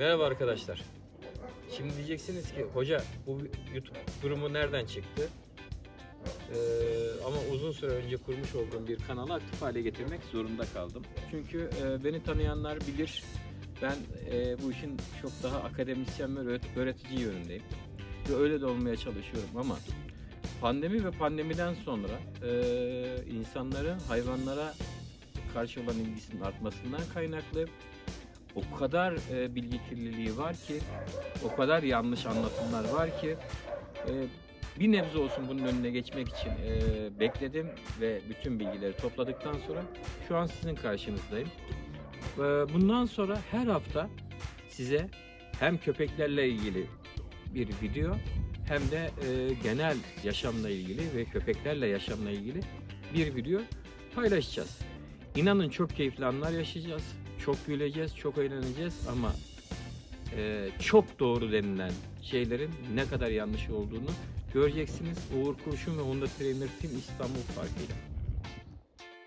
arkadaşlar. Şimdi diyeceksiniz ki hoca bu YouTube durumu nereden çıktı? Ee, ama uzun süre önce kurmuş olduğum bir kanalı aktif hale getirmek zorunda kaldım. Çünkü e, beni tanıyanlar bilir ben e, bu işin çok daha akademisyen ve öğret- öğretici yönündeyim. Ve öyle de olmaya çalışıyorum ama pandemi ve pandemiden sonra e, insanların hayvanlara karşı olan ilgisinin artmasından kaynaklı o kadar e, bilgi kirliliği var ki, o kadar yanlış anlatımlar var ki e, bir nebze olsun bunun önüne geçmek için e, bekledim ve bütün bilgileri topladıktan sonra şu an sizin karşınızdayım. E, bundan sonra her hafta size hem köpeklerle ilgili bir video hem de e, genel yaşamla ilgili ve köpeklerle yaşamla ilgili bir video paylaşacağız. İnanın çok keyifli anlar yaşayacağız. Çok güleceğiz, çok eğleneceğiz ama e, çok doğru denilen şeylerin ne kadar yanlış olduğunu göreceksiniz. Uğur Kurşun ve Honda Trainer Team İstanbul farkıyla.